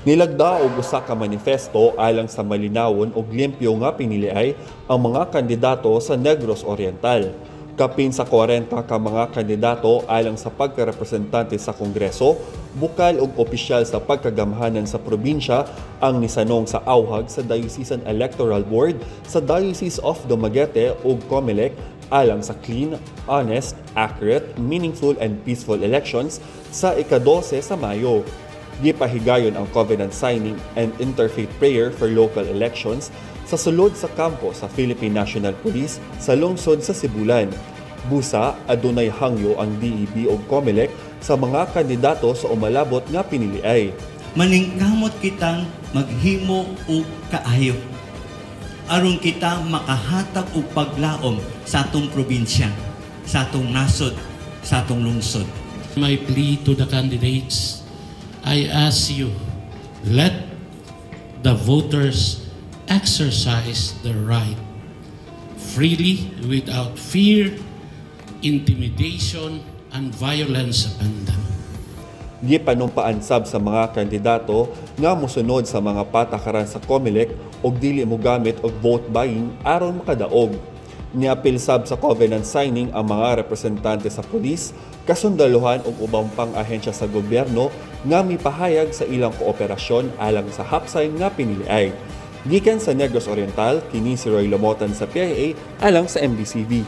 Nilagda og usa ka manifesto alang sa malinawon ug limpyo nga piniliay ang mga kandidato sa Negros Oriental. Kapin sa 40 ka mga kandidato alang sa pagkarepresentante sa Kongreso, bukal ug opisyal sa pagkagamhanan sa probinsya ang nisanong sa awhag sa Diocesan Electoral Board sa Diocese of Dumaguete ug Comelec alang sa clean, honest, accurate, meaningful and peaceful elections sa ika-12 sa Mayo. Gipahigayon ang covenant signing and interfaith prayer for local elections sa sulod sa kampo sa Philippine National Police sa lungsod sa Sibulan. Busa, adunay hangyo ang DEB o COMELEC sa mga kandidato sa umalabot nga piniliay. maningkamot kitang maghimo og kaayo aron kita makahatag og paglaom sa atong probinsya sa atong nasod sa atong lungsod My plea to the candidates, I ask you, let the voters exercise their right freely without fear, intimidation, and violence upon them. Gipanumpaan sab sa mga kandidato nga mosunod sa mga patakaran sa COMELEC og dili mo gamit og vote buying aron makadaog. Niapil sab sa covenant signing ang mga representante sa pulis, kasundaluhan ug ubang pang ahensya sa gobyerno nga mipahayag sa ilang kooperasyon alang sa hapsay nga piniliay. Gikan sa Negros Oriental, kini si Roy Lomotan sa PIA alang sa MDCV.